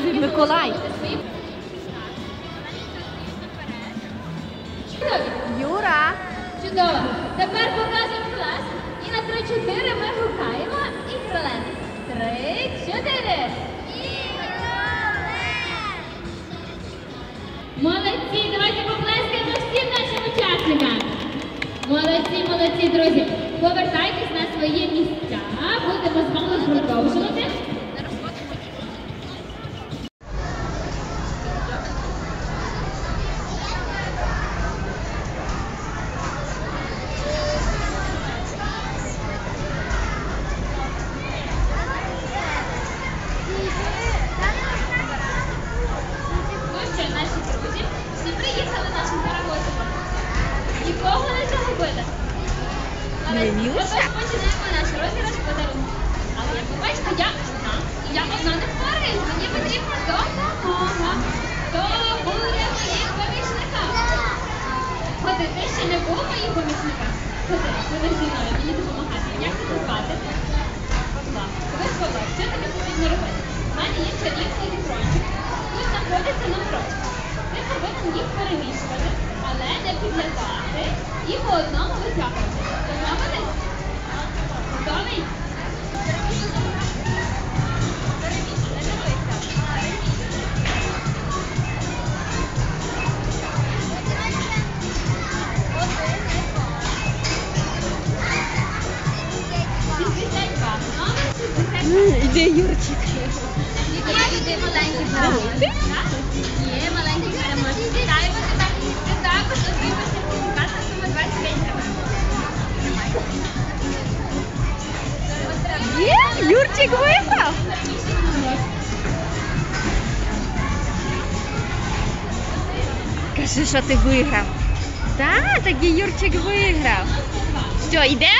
Миколай. Юра. Чудово. Тепер показуємо клас. І на 3-4 ми гукаємо і кролем. Три, чотири. Молодці, давайте поплескаємо всім нашим учасникам. Молодці, молодці, друзі. Повертайтесь на свої місця. Будемо з вами Тепер починаємо наш розіграш подарунків. Але як ви бачите, я одна. І я одна не впораюсь. Мені потрібна допомога. Хто буде моїм помічником? Ходи, ти ще не був моїм помічником. Ходи, ходи зі мною, мені допомагати. Як тебе звати? Ви Павло, що тобі потрібно робити? У мене є чарівний електрончик. Тут знаходиться номерочок. Ти повинен їх перемішувати, але не підглядати і по одному витягувати. Іде Юрчик. Є люди маленькі. Є маленькі переможці. Вітаємо тебе. Ти також отримаєш сертифікат на суму 25 гривень. Є, Юрчик виграв. Кажи, що ти виграв. Так, так і Юрчик виграв. Що, йде?